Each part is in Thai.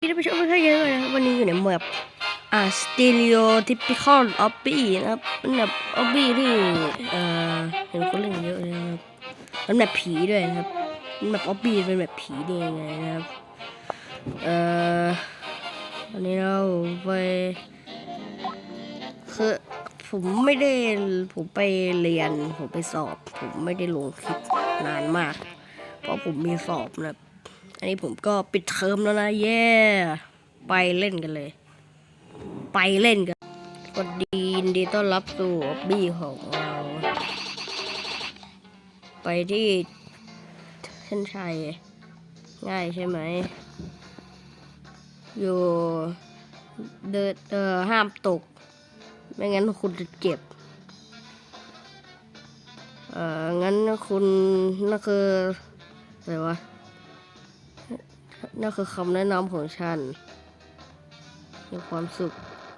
ที่ท่านผู้ชมทุกท่านกันด้วยนะวันนี้อยู่ในเมืองอ่าสเต r ริโอทิปิคอลออบบี้นะครับเป็นแบบออบบี้ที่เอ่อเห็นคนเล่นเยอะเลยนะครับมันแบบผีด้วยนะครับมันแบบออบบี้เป็นแบบผีได้ยังไงนะครับเอ่อวันนี้เราไปคือผมไม่ได้ผมไปเรียนผมไปสอบ ผมไม่ได้ลงคลิปนานมาก เพราะผมมีสอบนะครับ อันนี้ผมก็ปิดเทอมแล้วนะเย้ไปเล่นกันเลย ไปเล่นกันก็ดีนดีต้อนรับสู่บี้ของเรา ไปที่เส้นชัย ง่ายใช่ไหม อยู่เดินเออห้ามตก ไม่งั้นคุณจะเจ็บเอองั้นคุณนั่นคืออะไรวะ นั่นคือคำแนะนำของฉันมีความสุข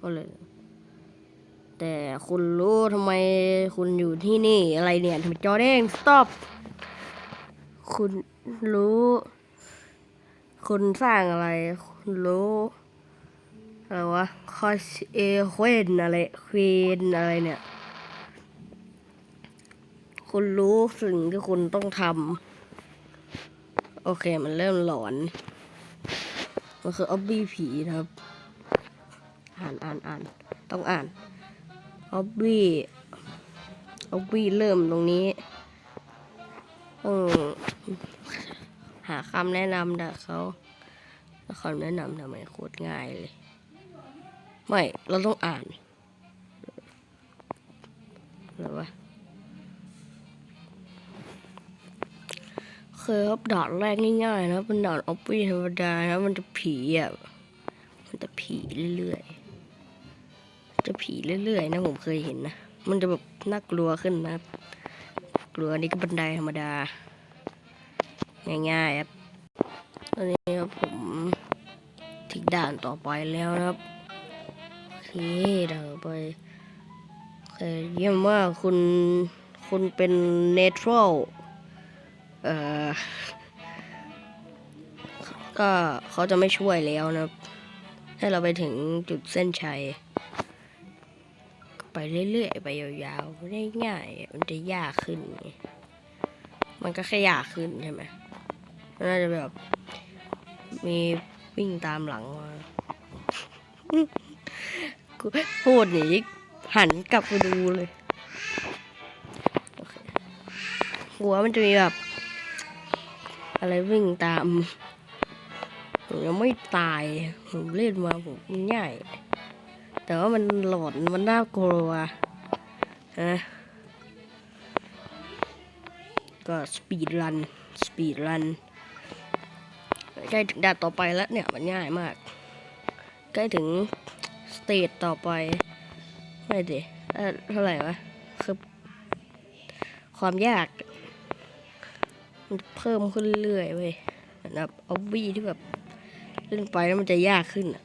ก็เลย แต่คุณรู้ทำไมคุณอยู่ที่นี่อะไรเนี่ยทำไมจอแดง stop คุณรู้ คุณสร้างอะไร คุณรู้อะไรวะคอสเอควนอะไรควีนอะไรเนี่ย คุณรู้สิ่งที่คุณต้องทำ โอเคมันเริ่มหลอน มันคือออบบี้ผีครับ อ่านอ่านอ่านต้องอ่านออบบี้ออบบี้เริ่มตรงนี้ต้อหาคำแนะนำจากเขาแล้วคำแนะนำทำไมโคตรง่ายเลย ไม่ เราต้องอ่านอะไรวะ เคยครับด่านแรกง่ายๆนะเป็นด่านออฟฟี่ธรรมดานะมันจะผีอะมันจะผีเรื่อยๆจะผีเรื่อยๆนะผมเคยเห็นนะมันจะแบบน่ากลัวขึ้นนะกลัวอันนี้ก็บันไดธรรมดา ง่ายๆครับตอนนี้ครับผมถึงด่านต่อไปแล้วนะครับโอเคเด่านต่อไปโอเคเยี่ยมมากคุณคุณเป็นเนทรัล เออก็เขาจะไม่ช่วยแล้วนะครับ ให้เราไปถึงจุดเส้นชัย ไปเรื่อยๆ ไปยาวๆไม่ได้ง่าย มันจะยากขึ้น มันก็แค่ยากขึ้นใช่ไหมมันน่าจะแบบ มีวิ่งตามหลังมาพูดหนีหันกลับไปดูเลยหัวมันจะมีแบบ อะไรวิ่งตามผมยังไม่ตาย ผมเล่นมาผมง่าย แต่ว่ามันหลอนมันน่ากลัวนะก็สปีดรัน สปีดรัน ใกล้ถึงด่านต่อไปแล้วเนี่ยมันง่ายมาก ใกล้ถึงสเตจต่อไป ไม่ดิเท่าไหร่วะ คือ ความยาก เพิ่มขึ้นเรื่อยๆเว้ยนะครับออบบี้ที่แบบเล่นไปแล้วมันจะยากขึ้นอะ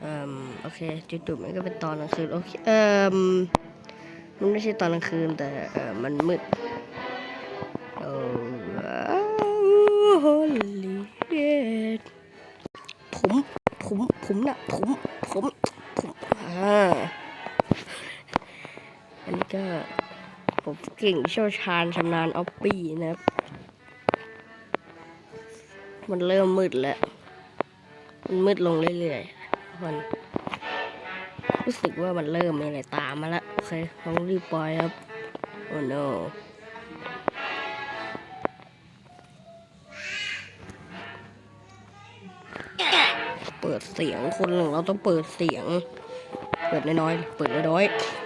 เอ่มโอเคจุดๆมันก็เป็นตอนกลางคืนโอเคเอ่มมันไม่ใช่ตอนกลางคืนแต่เออมันมืดโอ้โหลีเดผมผมผมนะผมผมผมอ่าอันนี้ก็ ผมเก่งเชี่ยวชาญชำนาญออฟฟี่นะครับ มันเริ่มมืดแล้ว มันมืดลงเรื่อยๆมันรู้สึกว่ามันเริ่มมีอะไรตามมาแล้วโอเคต้องรีบปล่อยครับ โอ้ no เปิดเสียงคนหนึ่งเราต้องเปิดเสียง เปิดน้อยๆ เปิดน้อยๆ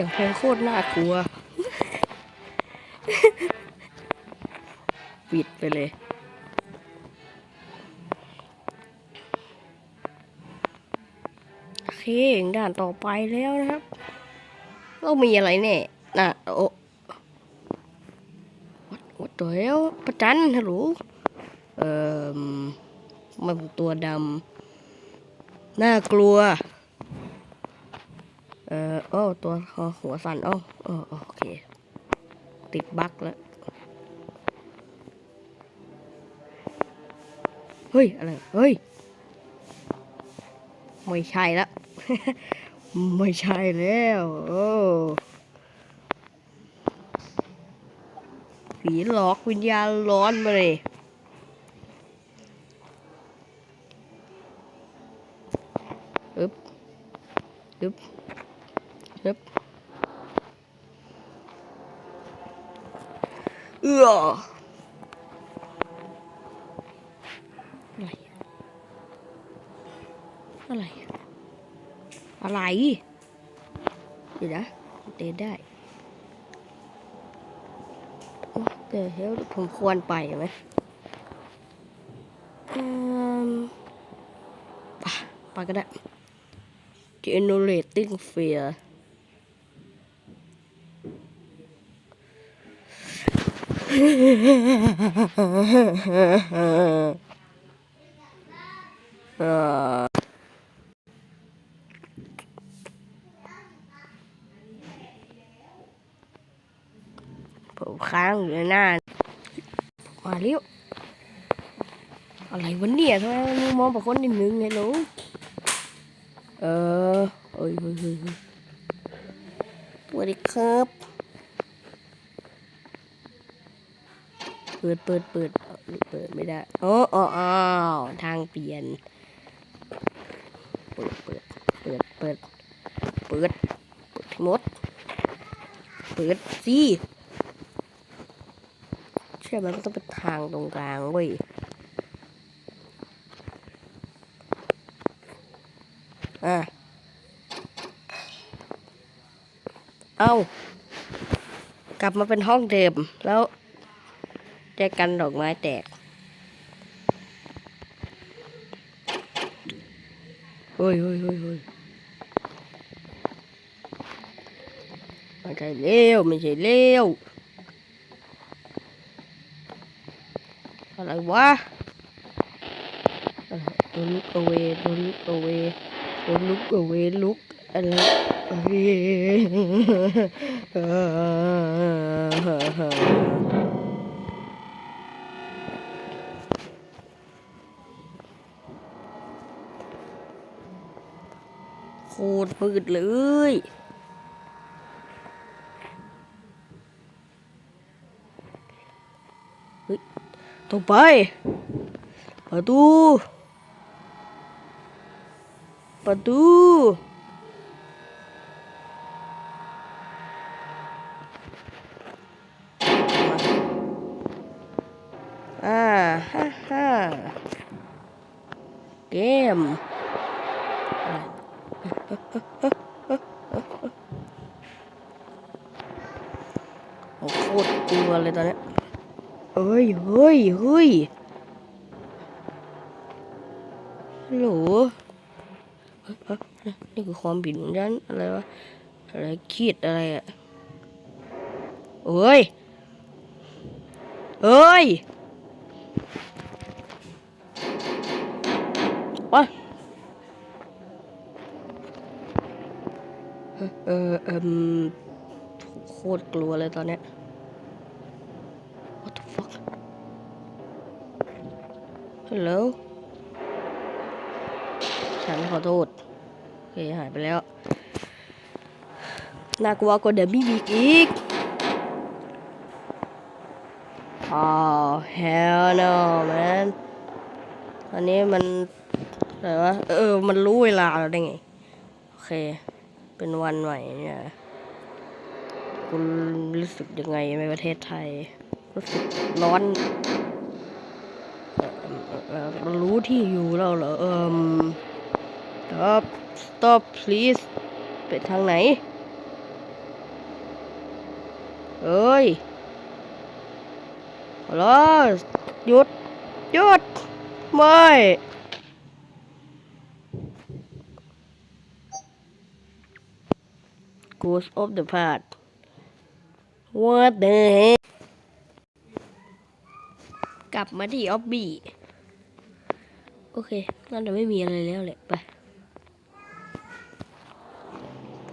สียงเพลงโคตรน่ากลัวปิดไปเลย โอเคด่านต่อไปแล้วนะครับ เรามีอะไรเนี่ยน่ะโอ้วัดวัดตัวแล้วประจันฮัลโหลเอ่อมันตัวดำน่ากลัว อ่อโอ้ตัวหัวสั่นโอ้โอโอเค ติดบั๊กแล้ว เฮ้ย อะไร เฮ้ย ไม่ใช่ละ ไม่ใช่แล้วโอ้ผีหลอกวิญญาณร้อนมาเลยอึ๊บอึ๊บ อึบเอื้ออะไร อะไร อะไร เดี๋ยวนะเดินได้โอ้เดี๋ยวเฮ้ยผมควรไปไหมอืมไปไปก็ได้ generating fear เออ ผมค้างอยู่นหน้า มาเร็วอะไรวะเนี่ยทำไมมึงมองแบบคนนิดนึงไงลูกเออเอ้ยเฮ้ยเฮ้ยสวัสดีครับ เปิดเปิดเปิดเอาเปิดไม่ได้โอ้อ๋ออ้าวทางเปลี่ยน เปิดเปิดเปิดเปิดเปิดเปิดหมด เปิดสิเชื่อไหมมันต้องเป็นทางตรงกลางเว้ยอะเอากลับมาเป็นห้องเดิมแล้ว จะกันดอกไม้แตก โอ้ยโอ้ยโอ้ยโอ้ยไม่ใช่เลี้ยวไม่ใช่เลี้ยวอะไรวะโดนลุกเอาเวโดนลุกเอาเวโดนลุกเอาเวลุกอะไรเว ตรมืดเลยเฮ้ยตรงไป ประตู ประตูอ่าฮ่าฮ่าเกม โอ้โคตรกลัวเลยตอนเนี้ยเฮ้ยเฮ้ยเฮ้ยฮัลโหลเฮ้ยเฮ้ยเฮ้ยนี่คือความผิดของฉันอะไรวะ อะไรคิดอะไรอะเอ้ยเอ้ยวะเออ เออเอมโคตรกลัวเลยตอนเนี้ย What the fuck Hello ฉันขอโทษ โอเค หายไปแล้ว น่ากลัวกว่าเดมี่บีกอีก Oh hell no man อันนี้มันอะไรวะ เออ มันรู้เวลาแล้วได้ไง โอเค เป็นวันใหม่เนี่ยคุณรู้สึกยังไงในประเทศไทย รู้สึกร้อนรู้ที่อยู่แล้วเหรอเอิม stop stop please ไปทางไหน เอ้ยฮัลโหลหยุดหยุดไม่ Ghost of the Past What the heck กลับมาที่ออบบี้โอเคน่าจะไม่มีอะไรแล้วแหละไป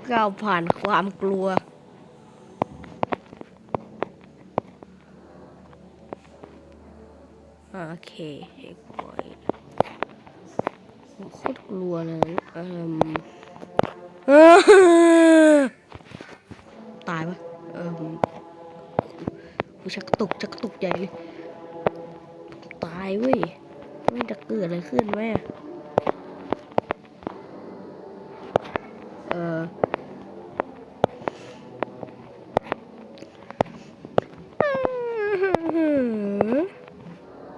ก้าวผ่านความกลัวหาเคเฮกบอยโคตรกลัวเลยอิ่ม ตายปะเอิ่มกูชักตุกชักตุกใหญ่เลยตายเว้ยมันจะเกิดอะไรขึ้นไหมอะเออ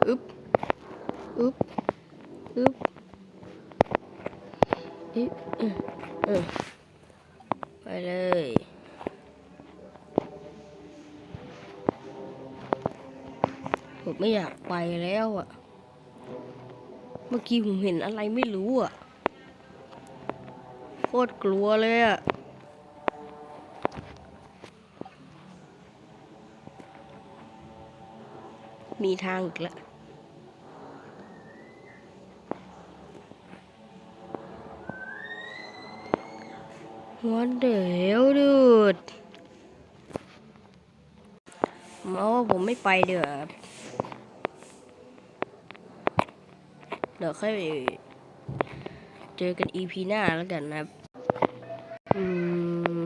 อึ๊บอึ๊บอึ๊บอึ๊บเออเออไปเลย ผมไม่อยากไปแล้วอะเมื่อกี้ผมเห็นอะไรไม่รู้อะโคตรกลัวเลยอะมีทางอีกแล้ว What the hell dude มาว่าผมไม่ไปเดี๋ยว เดี๋ยวค่อยเจอกัน EP หน้าแล้วกันนะครับ อืม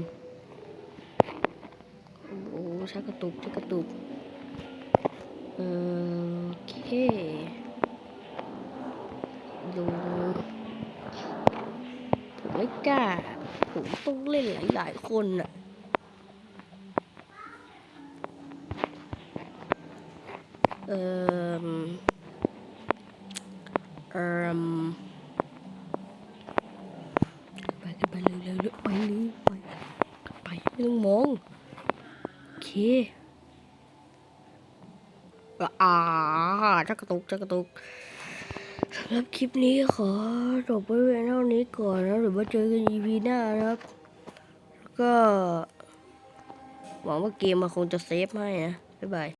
โอ้ชักกระตุกชักกระตุกเออโอเคดูผมไม่กล้า ผมต้องเล่นหลาย ๆ คนน่ะ เอ่อเอ่มไปกันไป เร็วๆไปเลยไปไปไม่ต้องมองโอเคอ่าจักระตุกจักระตุกสำหรับคลิปนี้ขอจบไว้เพียงเท่านี้ก่อนนะเดี๋ยวมาเจอกัน EP หน้านะครับ ก็ หวังว่าเกมมันคงจะเซฟให้นะ บ๊ายบาย